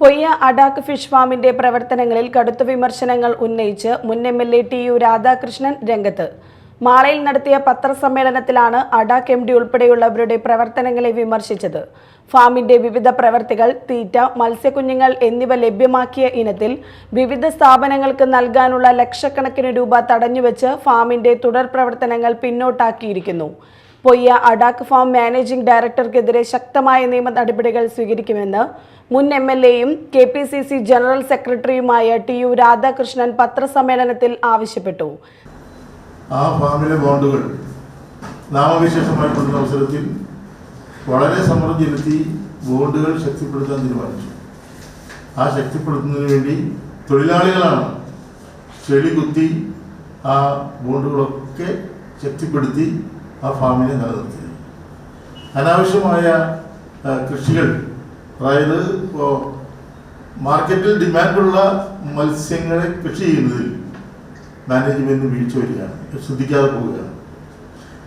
Poyya ADAK fish ഫാമിന്റെ പ്രവർത്തനങ്ങളിൽ കടുത്ത വിമർശനങ്ങൾ ഉന്നയിച്ച് മുൻ M L A T U Radhakrishnan രംഗത്ത്. മാളയിൽ നടത്തിയ പത്രസമ്മേളനത്തിലാണ് അഡാക്ക് എം ഡി ഉൾപ്പെടെയുള്ളവരുടെ പ്രവർത്തനങ്ങളെ വിമർശിച്ചത്. ഫാമിന്റെ വിവിധ പ്രവർത്തികൾ തീറ്റ മത്സ്യക്കുഞ്ഞുങ്ങൾ എന്നിവ ലഭ്യമാക്കിയ ഇനത്തിൽ വിവിധ സ്ഥാപനങ്ങൾക്ക് നൽകാനുള്ള ലക്ഷക്കണക്കിന് രൂപ തടഞ്ഞുവെച്ച് ഫാമിന്റെ തുടർ പ്രവർത്തനങ്ങൾ പിന്നോട്ടാക്കിയിരിക്കുന്നു. പൊയ്യ അഡാക്ക് ഫാം മാനേജിംഗ് ഡയറക്ടർക്കെതിരെ ശക്തമായ നിയമ നടപടികൾ സ്വീകരിക്കുമെന്ന് മുൻ എം എൽ എയും K P C C general സെക്രട്ടറിയുമായ ടി യു രാധാകൃഷ്ണൻ പത്രസമ്മേളനത്തിൽ ആവശ്യപ്പെട്ടു. ആ ഫാമിലെ ബോണ്ടുകൾ നാമവിശേഷമായിട്ടുള്ള അവസരത്തിൽ വളരെ സമ്മർദ്ദം ചെലുത്തി ബോണ്ടുകൾ ശക്തിപ്പെടുത്താൻ തീരുമാനിച്ചു. ആ ശക്തിപ്പെടുത്തുന്നതിന് വേണ്ടി തൊഴിലാളികളാണ് ചെളി കുത്തി ആ ബോണ്ടുകളൊക്കെ ശക്തിപ്പെടുത്തി ആ ഫാമിനെ നിലനിർത്തിയത് അനാവശ്യമായ കൃഷികൾ അതായത് ഇപ്പോൾ മാർക്കറ്റിൽ ഡിമാൻഡുള്ള മത്സ്യങ്ങളെ കൃഷി ചെയ്യുന്നതിൽ മാനേജ്മെന്റ് വീഴ്ച വരികയാണ് ശ്രദ്ധിക്കാതെ പോവുകയാണ്.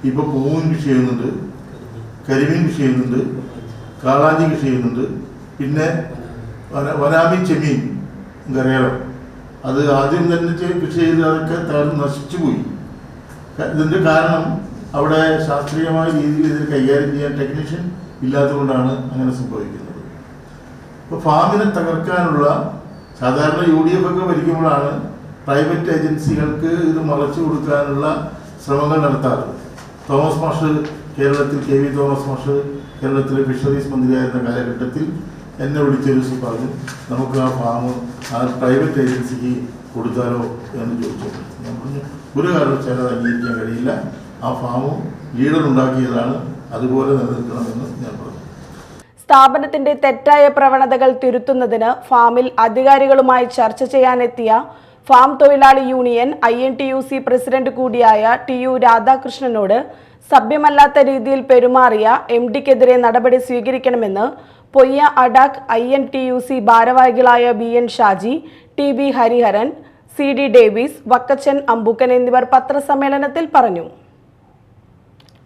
ഇപ്പോൾ പൂവും കൃഷി ചെയ്യുന്നുണ്ട് കരിമീൻ കൃഷി ചെയ്യുന്നുണ്ട് കാളാഞ്ചി കൃഷി ചെയ്യുന്നുണ്ട് പിന്നെ വന- വനാമി ചെമീൻ കരയളം അത് ആദ്യം തന്നെ കൃഷി ചെയ്ത് അതൊക്കെ തകർന്ന് നശിച്ചു പോയി. ഇതിന്റെ കാരണം അവിടെ ശാസ്ത്രീയമായ രീതിയിൽ ഇതിന് കൈകാര്യം ചെയ്യാൻ ടെക്നീഷ്യൻ ഇല്ലാത്തതുകൊണ്ടാണ് അങ്ങനെ സംഭവിക്കുന്നത്. അപ്പോൾ ഫാമിനെ തകർക്കാനുള്ള സാധാരണ യു ഡി എഫ് ഒക്കെ ഭരിക്കുമ്പോഴാണ് പ്രൈവറ്റ് ഏജൻസികൾക്ക് ഇത് മറച്ചു കൊടുക്കാനുള്ള ശ്രമങ്ങൾ നടത്താറ്. തോമസ് മാഷ് കേരളത്തിൽ കെ വി തോമസ് മാഷ് കേരളത്തിലെ ഫിഷറീസ് മന്ത്രിയായിരുന്ന കാലഘട്ടത്തിൽ എന്നെ വിളിച്ചൊരു ദിവസം പറഞ്ഞു നമുക്ക് ആ ഫാം ആ പ്രൈവറ്റ് ഏജൻസിക്ക് കൊടുത്താലോ എന്ന് ചോദിച്ചു. ഞാൻ പറഞ്ഞു ഒരു കാരണവശാലും അത് അംഗീകരിക്കാൻ കഴിയില്ല. ആ ഫാമും ലീഡർ അതുപോലെ നിലനിൽക്കണമെന്ന് ഞാൻ പറഞ്ഞു. സ്ഥാപനത്തിന്റെ തെറ്റായ പ്രവണതകൾ തിരുത്തുന്നതിന് ഫാമിൽ അധികാരികളുമായി ചർച്ച ചെയ്യാനെത്തിയ ഫാം തൊഴിലാളി union I N T U C president കൂടിയായ ടി യു രാധാകൃഷ്ണനോട് സഭ്യമല്ലാത്ത രീതിയിൽ പെരുമാറിയ എം ഡിക്കെതിരെ നടപടി സ്വീകരിക്കണമെന്ന് Poyya ADAK I N T U C ഭാരവാഹികളായ B N Shaji T B Hariharan C D Davis Vakkachan Ambukkan എന്നിവർ പത്രസമ്മേളനത്തിൽ പറഞ്ഞു.